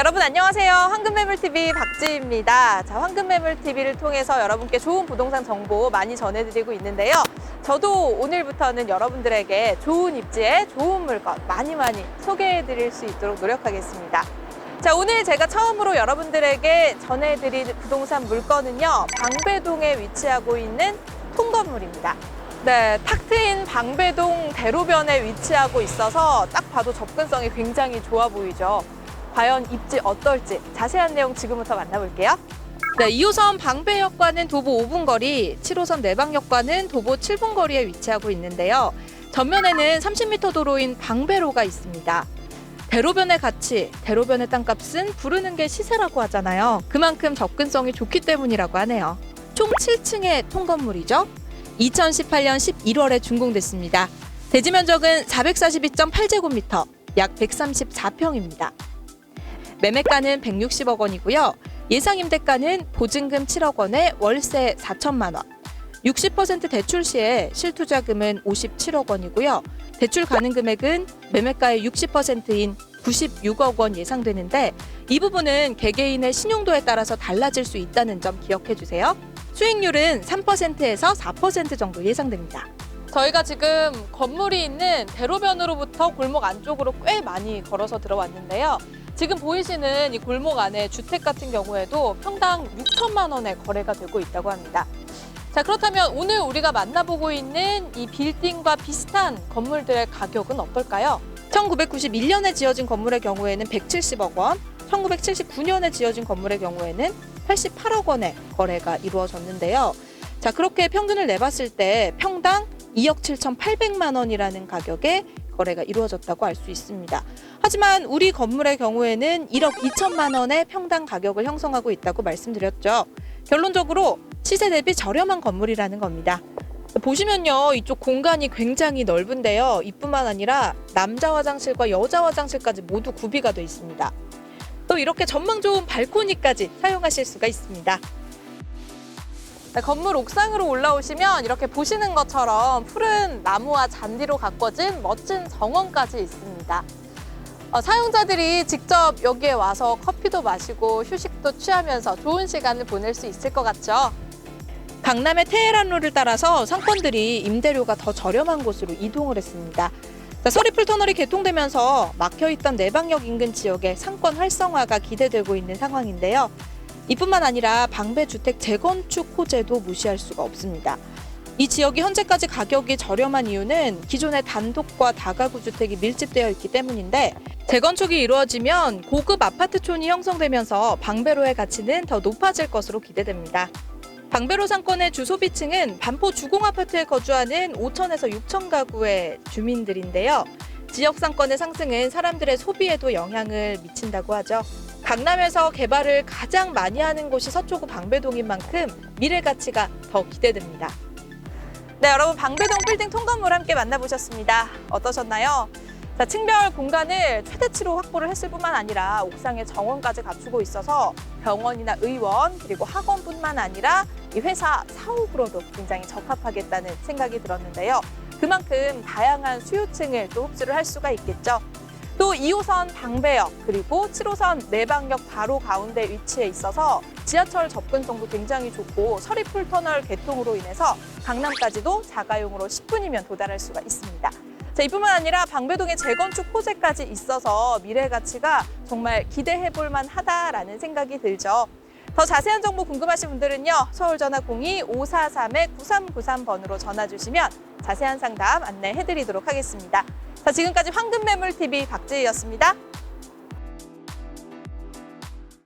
여러분 안녕하세요. 황금매물TV 박지입니다. 자, 황금매물TV를 통해서 여러분께 좋은 부동산 정보 많이 전해드리고 있는데요. 저도 오늘부터는 여러분들에게 좋은 입지에 좋은 물건 많이 많이 소개해드릴 수 있도록 노력하겠습니다. 자, 오늘 제가 처음으로 여러분들에게 전해드릴 부동산 물건은요, 방배동에 위치하고 있는 통건물입니다. 네, 탁 트인 방배동 대로변에 위치하고 있어서 딱 봐도 접근성이 굉장히 좋아 보이죠. 과연 입지 어떨지 자세한 내용 지금부터 만나볼게요. 네, 2호선 방배역과는 도보 5분 거리, 7호선 내방역과는 도보 7분 거리에 위치하고 있는데요. 전면에는 30m 도로인 방배로가 있습니다. 대로변의 가치, 대로변의 땅값은 부르는 게 시세라고 하잖아요. 그만큼 접근성이 좋기 때문이라고 하네요. 총 7층의 통건물이죠. 2018년 11월에 준공됐습니다. 대지 면적은 442.8제곱미터, 약 134평입니다. 매매가는 160억 원이고요. 예상 임대가는 보증금 7억 원에 월세 4천만 원. 60% 대출 시에 실투자금은 57억 원이고요. 대출 가능 금액은 매매가의 60%인 96억 원 예상되는데 이 부분은 개개인의 신용도에 따라서 달라질 수 있다는 점 기억해 주세요. 수익률은 3%에서 4% 정도 예상됩니다. 저희가 지금 건물이 있는 대로변으로부터 골목 안쪽으로 꽤 많이 걸어서 들어왔는데요. 지금 보이시는 이 골목 안에 주택 같은 경우에도 평당 6천만 원에 거래가 되고 있다고 합니다. 자, 그렇다면 오늘 우리가 만나보고 있는 이 빌딩과 비슷한 건물들의 가격은 어떨까요? 1991년에 지어진 건물의 경우에는 170억 원, 1979년에 지어진 건물의 경우에는 88억 원의 거래가 이루어졌는데요. 자, 그렇게 평균을 내봤을 때 평당 2억 7,800만 원이라는 가격에 거래가 이루어졌다고 알 수 있습니다. 하지만 우리 건물의 경우에는 1억 2천만 원의 평당 가격을 형성하고 있다고 말씀드렸죠. 결론적으로 시세 대비 저렴한 건물이라는 겁니다. 보시면요, 이쪽 공간이 굉장히 넓은데요. 이뿐만 아니라 남자 화장실과 여자 화장실까지 모두 구비가 되어 있습니다. 또 이렇게 전망 좋은 발코니까지 사용하실 수가 있습니다. 네, 건물 옥상으로 올라오시면 이렇게 보시는 것처럼 푸른 나무와 잔디로 가꿔진 멋진 정원까지 있습니다. 어, 사용자들이 직접 여기에 와서 커피도 마시고 휴식도 취하면서 좋은 시간을 보낼 수 있을 것 같죠? 강남의 테헤란로를 따라서 상권들이 임대료가 더 저렴한 곳으로 이동을 했습니다. 자, 서리풀 터널이 개통되면서 막혀있던 내방역 인근 지역의 상권 활성화가 기대되고 있는 상황인데요. 이뿐만 아니라 방배 주택 재건축 호재도 무시할 수가 없습니다. 이 지역이 현재까지 가격이 저렴한 이유는 기존의 단독과 다가구 주택이 밀집되어 있기 때문인데 재건축이 이루어지면 고급 아파트촌이 형성되면서 방배로의 가치는 더 높아질 것으로 기대됩니다. 방배로 상권의 주소비층은 반포 주공 아파트에 거주하는 5천에서 6천 가구의 주민들인데요. 지역 상권의 상승은 사람들의 소비에도 영향을 미친다고 하죠. 강남에서 개발을 가장 많이 하는 곳이 서초구 방배동인 만큼 미래 가치가 더 기대됩니다. 네, 여러분 방배동 빌딩 통건물 함께 만나보셨습니다. 어떠셨나요? 자, 층별 공간을 최대치로 확보를 했을 뿐만 아니라 옥상에 정원까지 갖추고 있어서 병원이나 의원 그리고 학원뿐만 아니라 이 회사 사옥으로도 굉장히 적합하겠다는 생각이 들었는데요. 그만큼 다양한 수요층을 또 흡수를 할 수가 있겠죠. 또 2호선 방배역 그리고 7호선 내방역 바로 가운데 위치해 있어서 지하철 접근성도 굉장히 좋고 서리풀 터널 개통으로 인해서 강남까지도 자가용으로 10분이면 도달할 수가 있습니다. 자, 이뿐만 아니라 방배동의 재건축 호재까지 있어서 미래 가치가 정말 기대해 볼 만하다라는 생각이 들죠. 더 자세한 정보 궁금하신 분들은요. 서울전화 02-543-9393번으로 전화 주시면 자세한 상담 안내해 드리도록 하겠습니다. 자, 지금까지 황금매물TV 박지희였습니다.